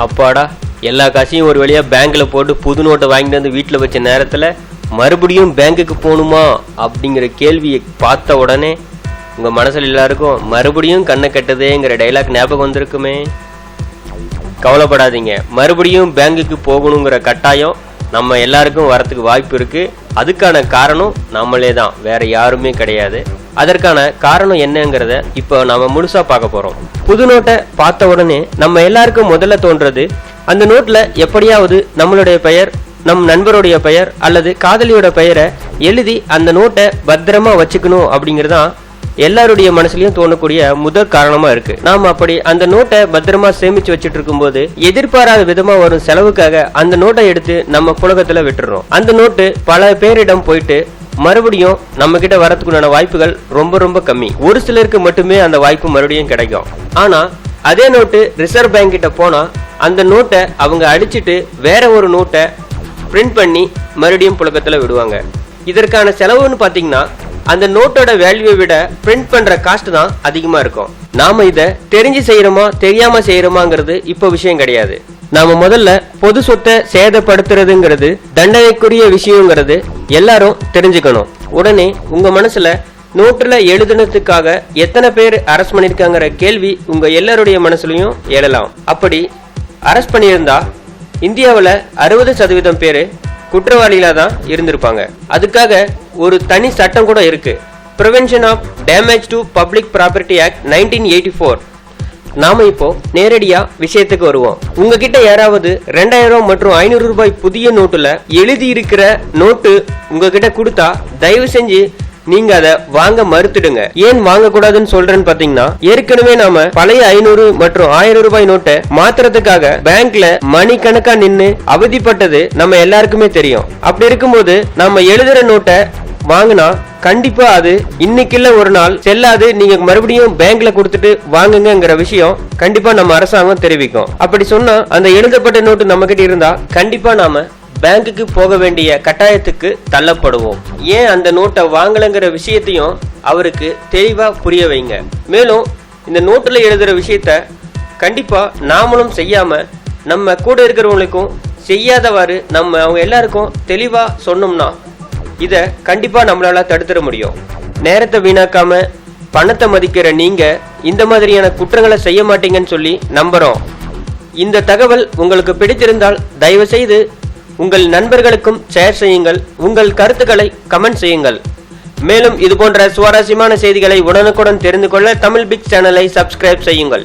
அப்பாடா எல்லா காசையும் ஒரு வழியாக பேங்க்கில் போட்டு புது நோட்டை வாங்கிட்டு வந்து வீட்டில் வச்ச நேரத்தில் மறுபடியும் பேங்குக்கு போகணுமா அப்படிங்கிற கேள்வியை பார்த்த உடனே உங்கள் மனசில் எல்லாருக்கும் மறுபடியும் கண்ணை கட்டுதேங்கிற டைலாக் ஞாபகம் வந்திருக்குமே. கவலைப்படாதீங்க. மறுபடியும் பேங்குக்கு போகணுங்கிற கட்டாயம் நம்ம எல்லாருக்கும் வரத்துக்கு வாய்ப்பு இருக்குது அதுக்கான காரணம் நம்மளே தான் வேற யாருமே கிடையாது. அதற்கான காரணம் என்னங்கிறத இப்போ நாம முழுசா பார்க்க போறோம். புது நோட்டை பார்த்த உடனே நம்ம எல்லாருக்கும் முதல்ல தோன்றது அந்த நோட்ல எப்படியாவது நம்மளுடைய பெயர் நம் நண்பருடைய பெயர் அல்லது காதலியோட பெயரை எழுதி அந்த நோட்டை பத்திரமா வச்சுக்கணும் அப்படிங்கிறதான் எல்லாருடைய மனசுலயும் தோணக்கூடிய முதல் காரணமா இருக்கு. நாம அப்படி அந்த நோட்டை பத்திரமா சேமிச்சு வச்சுட்டு இருக்கும்போது எதிர்பாராத விதமா வரும் செலவுக்காக அந்த நோட்டை எடுத்து நம்ம புழக்கத்துல விட்டுறோம் அந்த நோட்டு பல பேரிடம் போயிட்டு மறுபடியும் நம்ம கிட்ட வரதுக்குண்டான வாய்ப்புகள் ரொம்ப ரொம்ப கம்மி. ஒரு சிலருக்கு மட்டுமே அந்த வாய்ப்பு மறுபடியும் கிடைக்கும். ஆனா அதே நோட்டு ரிசர்வ் பேங்க் கிட்ட போனா அந்த நோட்டை அவங்க அடிச்சிட்டு வேற ஒரு நோட்டை பிரிண்ட் பண்ணி மறுபடியும் புழக்கத்துல விடுவாங்க. இதற்கான செலவுன்னு பாத்தீங்கன்னா அந்த நோட்டோட வேல்யூவை விட பிரிண்ட் பண்ற காஸ்ட் தான் அதிகமா இருக்கும். நாம இத தெரிஞ்சு செய்யறோமா தெரியாம செய்யறோமாங்கிறது இப்ப விஷயம் கிடையாது. நாம முதல்ல பொது சொத்தை சேதப்படுத்துறதுங்கிறது தண்டனைக்குரிய விஷயங்கிறது எல்லாரும் தெரிஞ்சுக்கணும். உடனே உங்க மனசுல நோட்டுல எழுதுனதுக்காக எத்தனை பேர் அரெஸ்ட் பண்ணிருக்காங்கிற கேள்வி உங்க எல்லாருடைய மனசுலயும் எழலாம். அப்படி அரெஸ்ட் பண்ணியிருந்தா இந்தியாவில் அறுபது சதவீதம் பேர் குற்றவாளிகளாக தான் இருந்திருப்பாங்க. அதுக்காக ஒரு தனி சட்டம் கூட இருக்கு. Prevention of damage to public property act nineteen eighty four நாம இப்போ நேரடியா விஷயத்துக்கு வருவோம். உங்ககிட்ட யாராவது ரெண்டாயிரம் மற்றும் ஐநூறு ரூபாய் புதிய நோட்டுல எழுதி இருக்கிற நோட்டு உங்ககிட்ட கொடுத்தா தயவு செஞ்சு நீங்க அதை வாங்க மறுத்துடுங்க. ஏன் வாங்க கூடாதுன்னு சொல்றேன்னு பாத்தீங்கன்னா ஏற்கனவே நாம பழைய ஐநூறு மற்றும் ஆயிரம் ரூபாய் நோட்டை மாத்துறதுக்காக பேங்க்ல மணிக்கணக்கா நின்னு அவதிப்பட்டது நம்ம எல்லாருக்குமே தெரியும். அப்படி இருக்கும்போது நம்ம எழுதுற நோட்டை வாங்கினா கண்டிப்பா அது இன்னைக்கு இல்ல ஒரு நாள் செல்லாது. நீங்க மறுபடியும் பேங்க்ல கொடுத்துட்டு வாங்குங்கிற விஷயம் கண்டிப்பா நம்ம அரசாங்கம் தெரிவிக்கும். அப்படி சொன்னா அந்த எழுதப்பட்ட நோட்டு நம்ம கிட்ட இருந்தா கண்டிப்பா நாம பேங்க்குக்கு போக வேண்டிய கட்டாயத்துக்கு தள்ளப்படுவோம். ஏன் அந்த நோட்டை வாங்கலைங்கிற விஷயத்தையும் அவருக்கு தெளிவா புரிய வைங்க. மேலும் இந்த நோட்டில் எழுதுற விஷயத்த கண்டிப்பா நாமளும் செய்யாம நம்ம கூட இருக்கிறவங்களுக்கும் செய்யாதவாறு நம்ம அவங்க எல்லாருக்கும் தெளிவா சொன்னோம்னா இதை கண்டிப்பாக நம்மளால தடுத்துட முடியும். நேரத்தை வீணாக்காம பணத்தை மதிக்கிற நீங்க இந்த மாதிரியான குற்றங்களை செய்ய மாட்டீங்கன்னு சொல்லி நம்புறோம். இந்த தகவல் உங்களுக்கு பிடித்திருந்தால் தயவு செய்து உங்கள் நண்பர்களுக்கும் ஷேர் செய்யுங்கள். உங்கள் கருத்துக்களை கமெண்ட் செய்யுங்கள். மேலும் இது போன்ற சுவாரஸ்யமான செய்திகளை உடனுக்குடன் தெரிந்து கொள்ள தமிழ் பிக் சேனலை சப்ஸ்கிரைப் செய்யுங்கள்.